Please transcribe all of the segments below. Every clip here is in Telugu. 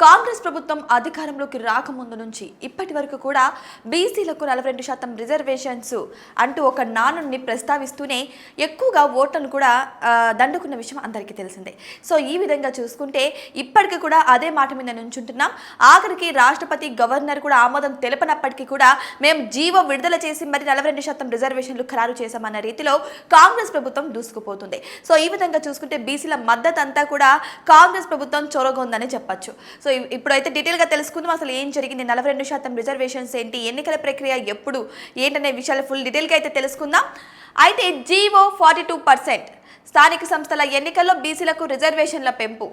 కాంగ్రెస్ ప్రభుత్వం అధికారంలోకి రాకముందు నుంచి ఇప్పటి వరకు కూడా బీసీలకు నలభై రెండు శాతం రిజర్వేషన్స్ అంటూ ఒక నానుని ప్రస్తావిస్తూనే ఎక్కువగా ఓట్లను కూడా దండుకున్న విషయం అందరికీ తెలిసిందే. సో ఈ విధంగా చూసుకుంటే ఇప్పటికీ కూడా అదే మాట మీద నుంచుంటున్నాం. ఆఖరికి రాష్ట్రపతి గవర్నర్ కూడా ఆమోదం తెలపనప్పటికీ కూడా మేము జీవో విడుదల చేసి మరి నలభై రెండు శాతం రిజర్వేషన్లు ఖరారు చేశామన్న రీతిలో కాంగ్రెస్ ప్రభుత్వం దూసుకుపోతుంది. సో ఈ విధంగా చూసుకుంటే బీసీల మద్దతు అంతా కూడా కాంగ్రెస్ ప్రభుత్వం చొరగొందని చెప్పొచ్చు. సో ఇప్పుడైతే డీటెయిల్గా తెలుసుకుందాం. అసలు ఏం జరిగింది? నలభై రెండు శాతం రిజర్వేషన్స్ ఏంటి? ఎన్నికల ప్రక్రియ ఎప్పుడు? ఏంటనే విషయాలు ఫుల్ డీటెయిల్గా అయితే తెలుసుకుందాం. అయితే జీవో ఫార్టీ టూ పర్సెంట్ స్థానిక సంస్థల ఎన్నికల్లో బీసీలకు రిజర్వేషన్ల పెంపు.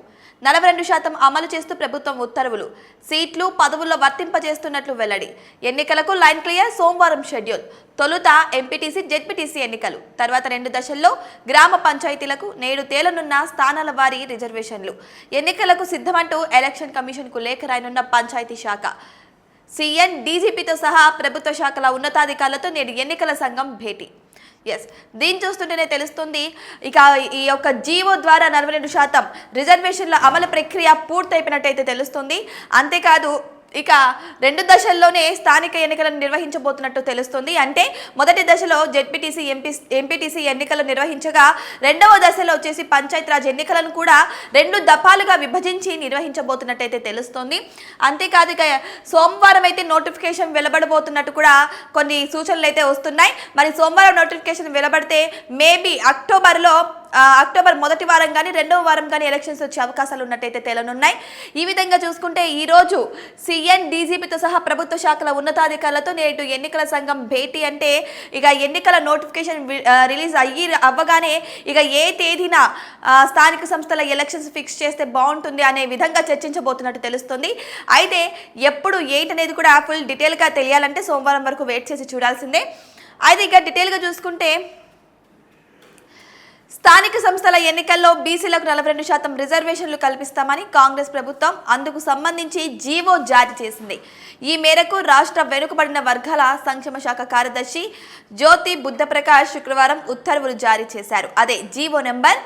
నలభై రెండు శాతం అమలు చేస్తూ ప్రభుత్వం ఉత్తర్వులు. సీట్లు పదవుల్లో వర్తింపజేస్తున్నట్లు వెల్లడి. ఎన్నికలకు లైన్ క్లియర్ సోమవారం షెడ్యూల్. తొలుత ఎంపీటీసీ జెడ్పీటీసీ ఎన్నికలు. తర్వాత రెండు దశల్లో గ్రామ పంచాయతీలకు నేడు తేలనున్న స్థానాల వారీ రిజర్వేషన్లు. ఎన్నికలకు సిద్ధమంటూ ఎలక్షన్ కమిషన్కు లేఖ రాయనున్న పంచాయతీ శాఖ. సీఎన్ డీజీపీతో సహా ప్రభుత్వ శాఖల ఉన్నతాధికారులతో నేడు ఎన్నికల సంఘం భేటీ. ఎస్ దీన్ని చూస్తుంటేనే తెలుస్తుంది ఇక ఈ యొక్క జీవో ద్వారా నలభై రెండు శాతం రిజర్వేషన్ల అమలు ప్రక్రియ పూర్తయిపోయినట్టయితే తెలుస్తుంది. అంతేకాదు ఇక రెండు దశల్లోనే స్థానిక ఎన్నికలను నిర్వహించబోతున్నట్టు తెలుస్తుంది. అంటే మొదటి దశలో జెడ్పీటీసీ ఎంపీ ఎంపీటీసీ ఎన్నికలు నిర్వహించగా రెండవ దశలో వచ్చేసి పంచాయతీరాజ్ ఎన్నికలను కూడా రెండు దఫాలుగా విభజించి నిర్వహించబోతున్నట్టయితే తెలుస్తుంది. అంతేకాదు ఇక సోమవారం అయితే నోటిఫికేషన్ వెలువడబోతున్నట్టు కూడా కొన్ని సూచనలు అయితే వస్తున్నాయి. మరి సోమవారం నోటిఫికేషన్ వెలువడితే మేబీ అక్టోబర్లో అక్టోబర్ మొదటి వారం కానీ రెండవ వారం కానీ ఎలక్షన్స్ వచ్చే అవకాశాలు ఉన్నట్టయితే తేలనున్నాయి. ఈ విధంగా చూసుకుంటే ఈ రోజు సీఎన్ డీజీపీతో సహా ప్రభుత్వ శాఖల ఉన్నతాధికారులతో నేడు ఎన్నికల సంఘం భేటీ అంటే ఇక ఎన్నికల నోటిఫికేషన్ రిలీజ్ అయ్యి అవ్వగానే ఇక ఏ తేదీన స్థానిక సంస్థల ఎలక్షన్స్ ఫిక్స్ చేస్తే బాగుంటుంది అనే విధంగా చర్చించబోతున్నట్టు తెలుస్తుంది. అయితే ఎప్పుడు ఏంటనేది కూడా ఫుల్ డీటెయిల్గా తెలియాలంటే సోమవారం వరకు వెయిట్ చేసి చూడాల్సిందే. అయితే ఇక డీటెయిల్గా చూసుకుంటే స్థానిక సంస్థల ఎన్నికల్లో బీసీలకు నలభై రెండు శాతం రిజర్వేషన్లు కల్పిస్తామని కాంగ్రెస్ ప్రభుత్వం అందుకు సంబంధించి జీవో జారీ చేసింది. ఈ మేరకు రాష్ట్ర వెనుకబడిన వర్గాల సంక్షేమ శాఖ కార్యదర్శి జ్యోతి బుద్ధప్రకాష్ శుక్రవారం ఉత్తర్వులు జారీ చేశారు. అదే జీవో నెంబర్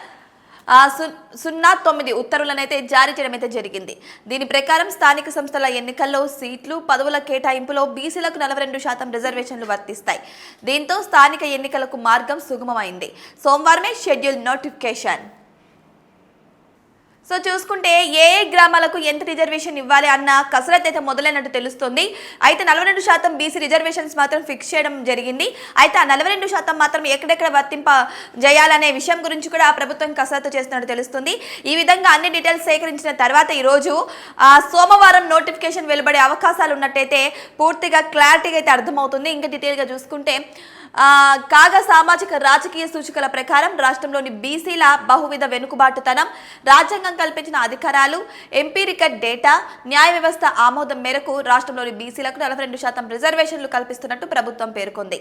సున్నా తొమ్మిది ఉత్తర్వులనైతే జారీ చేయడం అయితే జరిగింది. దీని ప్రకారం స్థానిక సంస్థల ఎన్నికల్లో సీట్లు పదవుల కేటాయింపులో బీసీలకు నలభై రెండు శాతం రిజర్వేషన్లు వర్తిస్తాయి. దీంతో స్థానిక ఎన్నికలకు మార్గం సుగమమైంది. సోమవారమే షెడ్యూల్ నోటిఫికేషన్. సో చూసుకుంటే ఏ ఏ గ్రామాలకు ఎంత రిజర్వేషన్ ఇవ్వాలి అన్న కసరత్ అయితే మొదలైనట్టు తెలుస్తుంది. అయితే నలభై రెండు శాతం బీసీ రిజర్వేషన్స్ మాత్రం ఫిక్స్ చేయడం జరిగింది. అయితే ఆ నలభై రెండు శాతం మాత్రం ఎక్కడెక్కడ వర్తింప చేయాలనే విషయం గురించి కూడా ప్రభుత్వం కసరత్తు చేస్తున్నట్టు తెలుస్తుంది. ఈ విధంగా అన్ని డీటెయిల్స్ సేకరించిన తర్వాత ఈరోజు సోమవారం నోటిఫికేషన్ వెలువడే అవకాశాలు ఉన్నట్టయితే పూర్తిగా క్లారిటీగా అయితే అర్థమవుతుంది. ఇంకా డీటెయిల్గా చూసుకుంటే కాగా సామాజిక రాజకీయ సూచికల ప్రకారం రాష్ట్రంలోని బీసీల బహువిధ వెనుకబాటుతనం రాజ్యాంగం కల్పించిన అధికారాలు ఎంపీరికల్ డేటా న్యాయ వ్యవస్థ ఆమోదం మేరకు రాష్ట్రంలోని బీసీలకు నలభై రెండు శాతం రిజర్వేషన్లు కల్పిస్తున్నట్టు ప్రభుత్వం పేర్కొంది.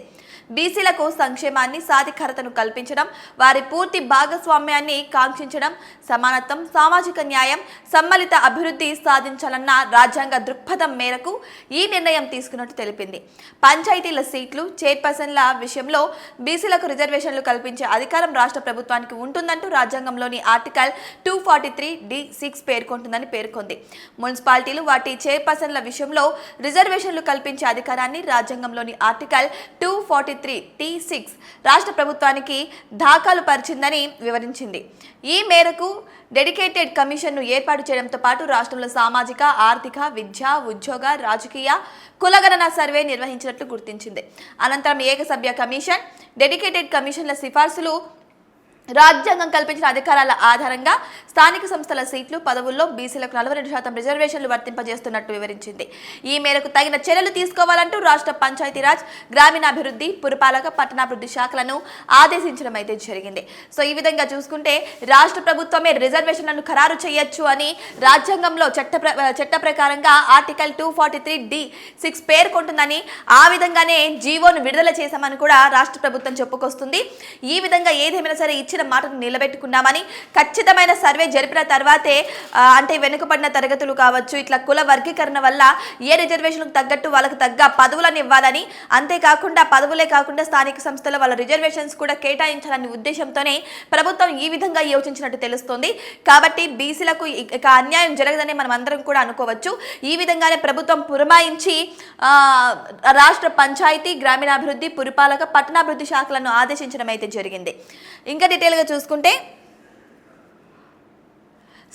బీసీలకు సంక్షేమాన్ని సాధికారతను కల్పించడం వారి పూర్తి భాగస్వామ్యాన్ని కాంక్షించడం సమానత్వం సామాజిక న్యాయం సమ్మలిత అభివృద్ధి సాధించాలన్న రాజ్యాంగ దృక్పథం మేరకు ఈ నిర్ణయం తీసుకున్నట్టు తెలిపింది. పంచాయతీల సీట్లు చైర్పర్సన్ల విషయంలో బీసీలకు రిజర్వేషన్లు కల్పించే అధికారం రాష్ట్ర ప్రభుత్వానికి ఉంటుందంటూ రాజ్యాంగంలోని article two forty three D six పేర్కొంటుందని పేర్కొంది. మున్సిపాలిటీలు వాటి చైర్పర్సన్ల విషయంలో రిజర్వేషన్లు కల్పించే అధికారాన్ని రాజ్యాంగంలోని article two forty three T six రాష్ట్ర ప్రభుత్వానికి దాఖలు పరిచిందని వివరించింది. ఈ మేరకు డెడికేటెడ్ కమిషన్ను ఏర్పాటు చేయడంతో పాటు రాష్ట్రంలో సామాజిక ఆర్థిక విద్య ఉద్యోగ రాజకీయ కులగణన సర్వే నిర్వహించినట్లు గుర్తించింది. అనంతరం ఏకసభ్య కమిషన్ డెడికేటెడ్ కమిషన్ల సిఫార్సులు రాజ్యాంగం కల్పించిన అధికారాల ఆధారంగా స్థానిక సంస్థల సీట్లు పదవుల్లో బీసీలకు నలభై రెండు శాతం రిజర్వేషన్లు వర్తింపజేస్తున్నట్టు వివరించింది. ఈ మేరకు తగిన చర్యలు తీసుకోవాలంటూ రాష్ట్ర పంచాయతీరాజ్ గ్రామీణాభివృద్ధి పురపాలక పట్టణాభివృద్ధి శాఖలను ఆదేశించడం అయితే జరిగింది. సో ఈ విధంగా చూసుకుంటే రాష్ట్ర ప్రభుత్వమే రిజర్వేషన్లను ఖరారు చేయొచ్చు అని రాజ్యాంగంలో చట్ట ప్ర- చట్ట ప్రకారంగా article two forty three D six పేర్కొంటుందని ఆ విధంగానే జీవోను విడుదల చేశామని కూడా రాష్ట్ర ప్రభుత్వం చెప్పుకొస్తుంది. ఈ విధంగా ఏదేమైనా సరే ఇచ్చిన మాటను నిలబెట్టుకున్నామని ఖచ్చితమైన సర్వే జరిపిన తర్వాతే అంటే వెనుకబడిన తరగతులు కావచ్చు ఇట్లా కుల వర్గీకరణ వల్ల ఏ రిజర్వేషన్కు తగ్గట్టు వాళ్ళకి తగ్గ పదవులను ఇవ్వాలని అంతేకాకుండా పదవులే కాకుండా స్థానిక సంస్థల వాళ్ళ రిజర్వేషన్స్ కూడా కేటాయించాలనే ఉద్దేశంతోనే ప్రభుత్వం ఈ విధంగా యోచించినట్టు తెలుస్తోంది. కాబట్టి బీసీలకు ఇక అన్యాయం జరగదని మనం అందరం కూడా అనుకోవచ్చు. ఈ విధంగానే ప్రభుత్వం పురమాయించి రాష్ట్ర పంచాయతీ గ్రామీణాభివృద్ధి పురపాలక పట్టణాభివృద్ధి శాఖలను ఆదేశించడం అయితే జరిగింది. ఇంకా డీటెయిల్గా చూసుకుంటే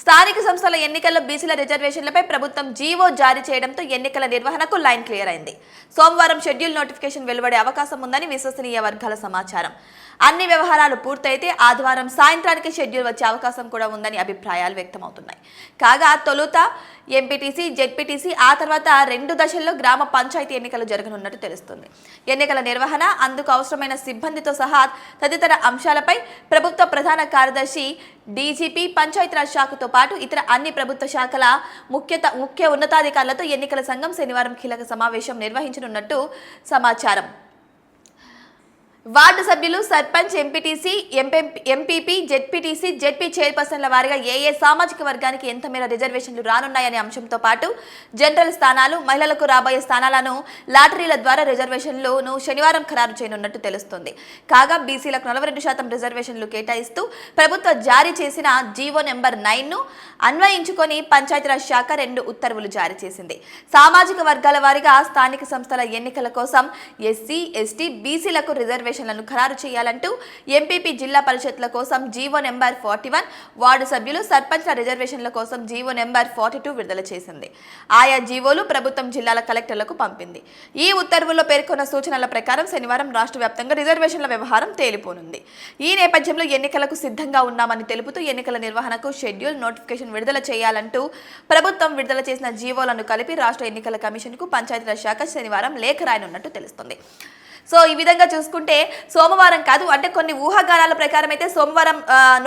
స్థానిక సంస్థల ఎన్నికల్లో బీసీల రిజర్వేషన్లపై ప్రభుత్వం జీవో జారీ చేయడంతో ఎన్నికల నిర్వహణకు లైన్ క్లియర్ అయింది. సోమవారం షెడ్యూల్ నోటిఫికేషన్ వెలువడే అవకాశం ఉందని విశ్వసనీయ వర్గాల సమాచారం. అన్ని వ్యవహారాలు పూర్తయితే ఆదివారం సాయంత్రానికి షెడ్యూల్ వచ్చే అవకాశం కూడా ఉందని అభిప్రాయాలు వ్యక్తమవుతున్నాయి. కాగా తొలుత ఎంపీటీసీ జెడ్పీటీసీ ఆ తర్వాత రెండు దశల్లో గ్రామ పంచాయతీ ఎన్నికలు జరగనున్నట్టు తెలుస్తుంది. ఎన్నికల నిర్వహణ అందుకు అవసరమైన సిబ్బందితో సహా తదితర అంశాలపై ప్రభుత్వ ప్రధాన కార్యదర్శి డీజీపీ పంచాయతీరాజ్ శాఖతో పాటు ఇతర అన్ని ప్రభుత్వ శాఖల ముఖ్యత ముఖ్య ఉన్నతాధికారులతో ఎన్నికల సంఘం శనివారం కీలక సమావేశం నిర్వహించనున్నట్టు సమాచారం. వార్డు సభ్యులు sarpanch MPTC MPP ZPTC ZP చైర్పర్సన్ల వారిగా ఏ ఏ సామాజిక వర్గానికి ఎంత మేర రిజర్వేషన్లు రానున్నాయనే అంశంతో పాటు జనరల్ స్థానాలు మహిళలకు రాబోయే స్థానాలను లాటరీల ద్వారా రిజర్వేషన్లను శనివారం ఖరారు చేయనున్నట్టు తెలుస్తుంది. కాగా బీసీలకు నలభై రెండు శాతం రిజర్వేషన్లు కేటాయిస్తూ ప్రభుత్వం జారీ చేసిన జీవో నెంబర్ నైన్ను అన్వయించుకొని పంచాయతీరాజ్ శాఖ రెండు ఉత్తర్వులు జారీ చేసింది. సామాజిక వర్గాల వారీగా స్థానిక సంస్థల ఎన్నికల కోసం ఎస్సీ ఎస్టీ బీసీలకు రిజర్వేషన్ రిజర్వేషన్లను ఖరారు చేయాలంటూ ఎంపీపీ జిల్లా పరిషత్ల కోసం GO number forty one ward సభ్యులు సర్పంచ్ల రిజర్వేషన్ల కోసం జీవో నెంబర్ ఫార్టీ టూ విడుదల చేసింది. ఆయా జీవోలు ప్రభుత్వం జిల్లాల కలెక్టర్లకు పంపింది. ఈ ఉత్తర్వుల్లో పేర్కొన్న సూచనల ప్రకారం శనివారం రాష్ట్ర వ్యాప్తంగా రిజర్వేషన్ల వ్యవహారం తేలిపోనుంది. ఈ నేపథ్యంలో ఎన్నికలకు సిద్ధంగా ఉన్నామని తెలుపుతూ ఎన్నికల నిర్వహణకు షెడ్యూల్ నోటిఫికేషన్ విడుదల చేయాలంటూ ప్రభుత్వం విడుదల చేసిన జీవోలను కలిపి రాష్ట్ర ఎన్నికల కమిషన్కు పంచాయతీరాజ్ శాఖ శనివారం లేఖ రాయనున్నట్టు తెలుస్తుంది. సో ఈ విధంగా చూసుకుంటే సోమవారం కాదు అంటే కొన్ని ఊహాగానాల ప్రకారం అయితే సోమవారం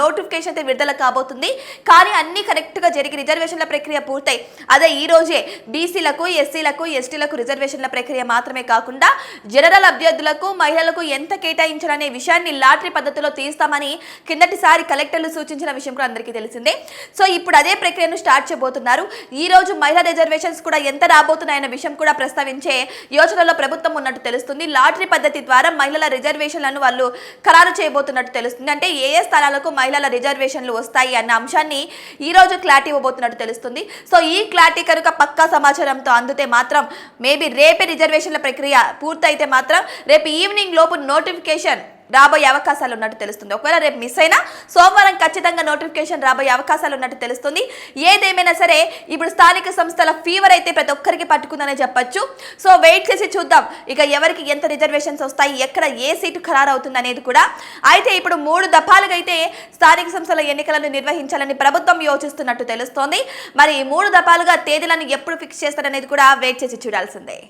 నోటిఫికేషన్ అయితే విడుదల కాబోతుంది. కానీ అన్ని కరెక్ట్గా జరిగి రిజర్వేషన్ల ప్రక్రియ పూర్తయి. అదే ఈ రోజే బీసీలకు ఎస్సీలకు ఎస్టీలకు రిజర్వేషన్ల ప్రక్రియ మాత్రమే కాకుండా జనరల్ అభ్యర్థులకు మహిళలకు ఎంత కేటాయించాలనే విషయాన్ని లాటరీ పద్ధతిలో తీస్తామని కిందటిసారి కలెక్టర్లు సూచించిన విషయం కూడా అందరికీ తెలిసిందే. సో ఇప్పుడు అదే ప్రక్రియను స్టార్ట్ చేయబోతున్నారు. ఈ రోజు మహిళా రిజర్వేషన్స్ కూడా ఎంత రాబోతున్నాయన్న విషయం కూడా ప్రస్తావించే యోచనలో ప్రభుత్వం ఉన్నట్టు తెలుస్తుంది. లాటరీ పద్ధతి ద్వారా మహిళల రిజర్వేషన్లను వాళ్ళు ఖరారు చేయబోతున్నట్టు తెలుస్తుంది. అంటే ఏ ఏ స్థలాలకు మహిళల రిజర్వేషన్లు వస్తాయి అన్న అంశాన్ని ఈ రోజు క్లారిటీ ఇవ్వబోతున్నట్టు తెలుస్తుంది. సో ఈ క్లారిటీ కనుక పక్కా సమాచారంతో అందితే మాత్రం మేబీ రేపే రిజర్వేషన్ల ప్రక్రియ పూర్తయితే మాత్రం రేపు ఈవినింగ్ లోపు నోటిఫికేషన్ రాబోయే అవకాశాలు ఉన్నట్టు తెలుస్తుంది. ఒకవేళ రేపు మిస్ అయినా సోమవారం ఖచ్చితంగా నోటిఫికేషన్ రాబోయే అవకాశాలు ఉన్నట్టు తెలుస్తుంది. ఏదేమైనా సరే ఇప్పుడు స్థానిక సంస్థల ఫీవర్ అయితే ప్రతి ఒక్కరికి పట్టుకుందనే చెప్పొచ్చు. సో వెయిట్ చేసి చూద్దాం. ఇక ఎవరికి ఎంత రిజర్వేషన్స్ వస్తాయి ఎక్కడ ఏ సీటు ఖరారు అవుతుంది అనేది కూడా. అయితే ఇప్పుడు మూడు దఫాలుగా అయితే స్థానిక సంస్థల ఎన్నికలను నిర్వహించాలని ప్రభుత్వం యోచిస్తున్నట్టు తెలుస్తోంది. మరి ఈ మూడు దఫాలుగా తేదీలను ఎప్పుడు ఫిక్స్ చేస్తారనేది కూడా వెయిట్ చేసి చూడాల్సిందే.